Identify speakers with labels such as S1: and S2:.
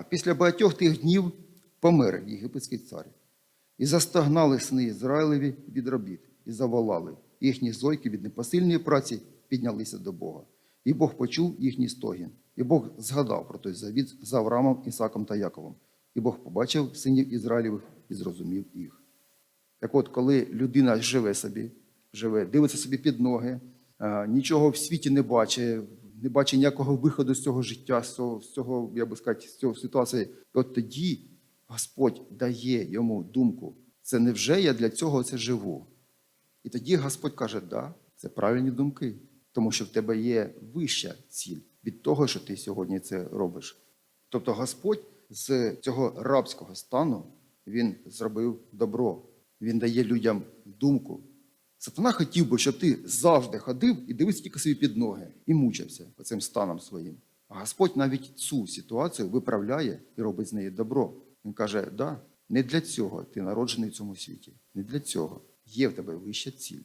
S1: А після багатьох тих днів помер єгипетський цар. І застогнали сни Ізраїлеві від робіт, і заволали. Їхні зойки від непосильної праці піднялися до Бога. І Бог почув їхній стогін. І Бог згадав про той завіт з Авраамом, Ісаком та Яковом. І Бог побачив синів Ізраїлевих і зрозумів їх. Так от, коли людина живе собі, живе, дивиться собі під ноги, нічого в світі не бачить, не бачить ніякого виходу з цього життя, з цього, з цього я би сказати, з цього ситуації, от тоді Господь дає йому думку, це невже я для цього це живу? І тоді Господь каже, да, це правильні думки, тому що в тебе є вища ціль від того, що ти сьогодні це робиш. Тобто Господь з цього рабського стану він зробив добро. Він дає людям думку. Сатана хотів би, щоб ти завжди ходив і дивився тільки собі під ноги і мучився цим станом своїм. А Господь навіть цю ситуацію виправляє і робить з неї добро. Він каже: да, не для цього ти народжений в цьому світі. Не для цього. Є в тебе вища ціль.